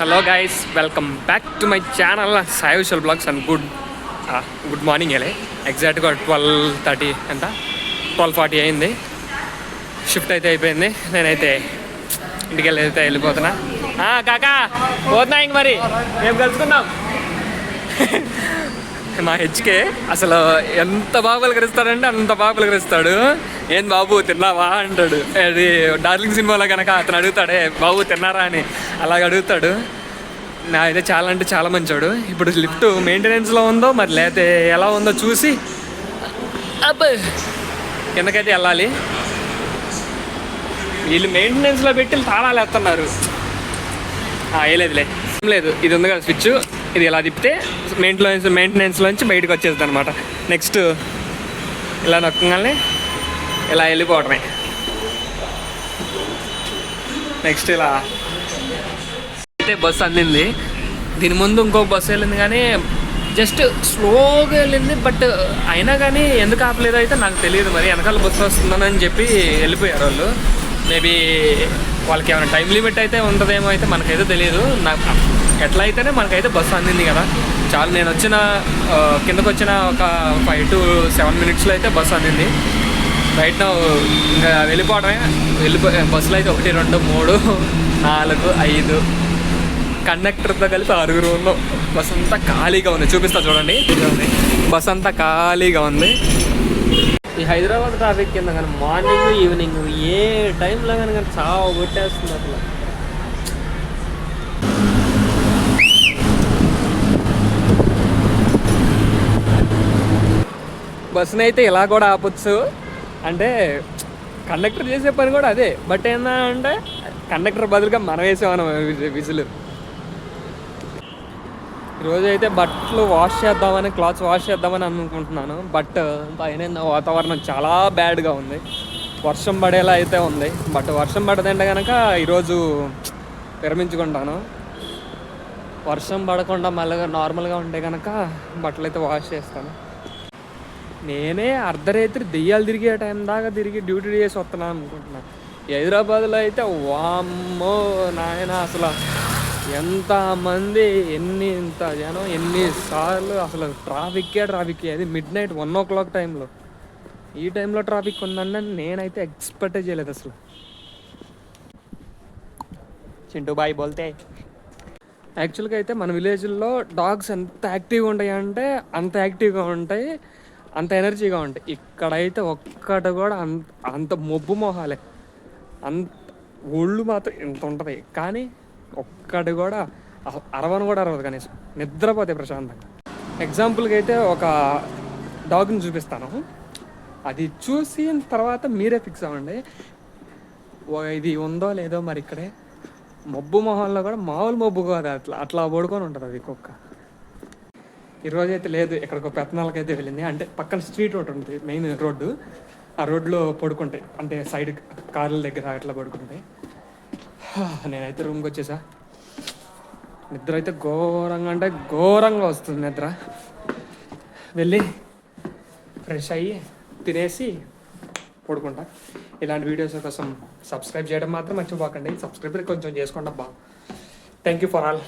Hello guys welcome back to my channel Sai Vishal blogs and good good morning వెళ్ళే ఎగ్జాక్ట్గా twelve thirty ఎంత twelve forty అయింది. Shift అయితే అయిపోయింది. నేనైతే ఇంటికి వెళ్ళి అయితే వెళ్ళిపోతున్నా. కాకా పోతున్నా ఇంక మరి. రేపు కలుసుకుందాం మా హెచ్కే. అసలు ఎంత బాగా పలకరిస్తాడంటే అంత బాగా పలకరిస్తాడు. ఏం బాబు తిన్నావా? అంటాడు. అది డార్లింగ్ సినిమాలో కనుక అతను అడుగుతాడే బాబు తిన్నారా? అని. అలాగ అడుగుతాడు. నా అయితే చాలా అంటే చాలా మంచోడు. ఇప్పుడు లిఫ్ట్ మెయింటెనెన్స్లో ఉందో మరి లేకపోతే ఎలా ఉందో చూసి అబ్బే కిందకైతే వెళ్ళాలి. వీళ్ళు మెయింటెనెన్స్లో పెట్టి తాళాలు వేస్తున్నారు. వేయలేదులే లేదు. ఇది ఉంది కదా స్విచ్. ఇది ఇలా తిప్పితే మెయింటెనెన్స్ మెయింటెనెన్స్లోంచి బయటకు వచ్చేది అనమాట నెక్స్ట్ ఇలా నొక్కగానే ఇలా వెళ్ళిపోవటమే. నెక్స్ట్ ఇలా అయితే బస్సు అందింది. దీని ముందు ఇంకొక బస్సు వెళ్ళింది కానీ జస్ట్ స్లోగా వెళ్ళింది బట్ అయినా కానీ ఎందుకు ఆపలేదో అయితే నాకు తెలియదు మరి. వెనకాల బస్సు వస్తుందని చెప్పి వెళ్ళిపోయారు వాళ్ళు. మేబీ వాళ్ళకి ఏమైనా టైం లిమిట్ అయితే ఉంటుందేమో అయితే మనకైతే తెలియదు. నాకు ఎట్లా అయితేనే మనకైతే బస్సు అందింది కదా. చాలా నేను వచ్చిన కిందకు వచ్చిన ఒక ఫైవ్ టు సెవెన్ మినిట్స్లో అయితే బస్సు అందింది. రైట్ ఇంకా వెళ్ళిపోవడమే వెళ్ళిపో బస్సులో అయితే ఒకటి రెండు మూడు నాలుగు ఐదు. కండక్టర్తో కలిపి ఆరుగురు ఉన్నాం. బస్ అంతా ఖాళీగా ఉంది. చూపిస్తా చూడండి. బస్ అంతా ఖాళీగా ఉంది. ఈ హైదరాబాద్ ట్రాఫిక్ కింద కానీ మార్నింగ్ ఈవినింగ్ ఏ టైంలో కానీ కానీ చావు కొట్టేస్తుంది అసలు. బస్సుని అయితే ఇలా కూడా ఆపొచ్చు. అంటే కండక్టర్ చేసే పని కూడా అదే. బట్ ఏందా అంటే కండక్టర్ బదులుగా మనం వేసేవాళ్ళం విజులు. ఈరోజు అయితే బట్టలు వాష్ చేద్దామని క్లాత్స్ వాష్ చేద్దామని అనుకుంటున్నాను. బట్ పైన వాతావరణం చాలా బ్యాడ్గా ఉంది. వర్షం పడేలా అయితే ఉంది. బట్ వర్షం పడదంటే కనుక ఈరోజు విరమించుకుంటాను. వర్షం పడకుండా మళ్ళీ నార్మల్గా ఉంటే కనుక బట్టలు అయితే వాష్ చేస్తాను. నేనే అర్ధరాత్రి దెయ్యాలు తిరిగే టైం దాకా తిరిగి డ్యూటీ చేసి వస్తున్నాను అనుకుంటున్నా. ఈ హైదరాబాద్లో అయితే వామ్మో నాయన అసలు ఎంతమంది ఎన్ని ఇంత జనం ఎన్నిసార్లు అసలు ట్రాఫిక్కే ట్రాఫిక్ అది midnight one o'clock టైంలో ఈ టైంలో ట్రాఫిక్ ఉందని నేనైతే ఎక్స్పెక్ట్ చేయలేదు అసలు. చింటూ బాయ్ బోల్తే. యాక్చువల్గా అయితే మన విలేజ్లో డాగ్స్ ఎంత యాక్టివ్గా ఉంటాయి అంటే అంత యాక్టివ్గా ఉంటాయి. అంత ఎనర్జీగా ఉంటాయి. ఇక్కడైతే ఒక్కట కూడా అంత అంత మొబ్బు మొహాలే. అంత ఒళ్ళు మాత్రం ఇంత ఉంటుంది. కానీ ఒక్కటి కూడా అసలు అరవను కూడా అరవదు కనీసం. నిద్రపోతే ప్రశాంతంగా. ఎగ్జాంపుల్కి అయితే ఒక డాగ్ని చూపిస్తాను. అది చూసిన తర్వాత మీరే ఫిక్స్ అవ్వండి. ఇది ఉందో లేదో మరి ఇక్కడే. మబ్బు మొహంలో కూడా మామూలు మబ్బు కాదు. అట్లా అట్లా పడుకొని ఉంటుంది అది కుక్క. ఈరోజు అయితే లేదు ఇక్కడికి ఒక పెత్తనాలకు అయితే వెళ్ళింది. అంటే పక్కన స్ట్రీట్ రోడ్ ఉంటుంది మెయిన్ రోడ్డు. ఆ రోడ్లో పడుకుంటాయి అంటే సైడ్ కార్ల దగ్గర అట్లా పడుకుంటాయి నేనైతే రూమ్కి వచ్చేసా. నిద్ర అయితే ఘోరంగా అంటే ఘోరంగా వస్తుంది నిద్ర. వెళ్ళి ఫ్రెష్ అయ్యి తినేసి పడుకుంటా. ఇలాంటి వీడియోస్ కోసం సబ్స్క్రైబ్ చేయడం మాత్రం మర్చిపోకండి. సబ్స్క్రైబ్ కొంచెం చేసుకోండి అబ్బా. Thank you for all